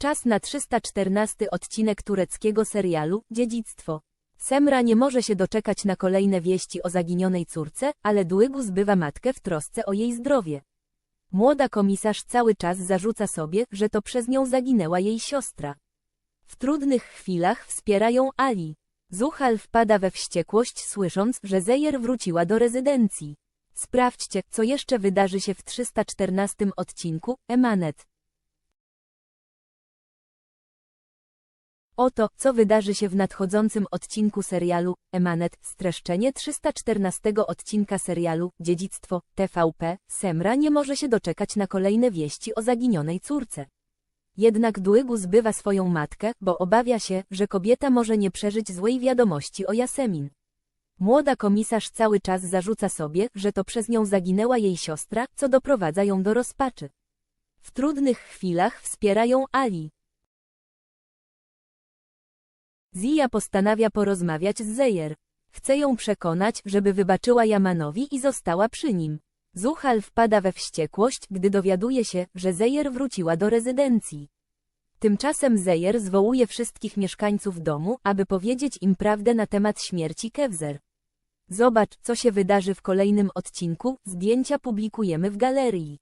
Czas na 314 odcinek tureckiego serialu Dziedzictwo. Semra nie może się doczekać na kolejne wieści o zaginionej córce, ale Dłygu zbywa matkę w trosce o jej zdrowie. Młoda komisarz cały czas zarzuca sobie, że to przez nią zaginęła jej siostra. W trudnych chwilach wspierają Ali. Zuhal wpada we wściekłość słysząc, że Zejer wróciła do rezydencji. Sprawdźcie, co jeszcze wydarzy się w 314 odcinku, Emanet. Oto, co wydarzy się w nadchodzącym odcinku serialu Emanet, streszczenie 314 odcinka serialu Dziedzictwo TVP. Semra nie może się doczekać na kolejne wieści o zaginionej córce. Jednak Dłygu zbywa swoją matkę, bo obawia się, że kobieta może nie przeżyć złej wiadomości o Jasemin. Młoda komisarz cały czas zarzuca sobie, że to przez nią zaginęła jej siostra, co doprowadza ją do rozpaczy. W trudnych chwilach wspierają Ali. Zia postanawia porozmawiać z Zejer. Chce ją przekonać, żeby wybaczyła Jamanowi i została przy nim. Zuhal wpada we wściekłość, gdy dowiaduje się, że Zejer wróciła do rezydencji. Tymczasem Zejer zwołuje wszystkich mieszkańców domu, aby powiedzieć im prawdę na temat śmierci Kewzer. Zobacz, co się wydarzy w kolejnym odcinku, zdjęcia publikujemy w galerii.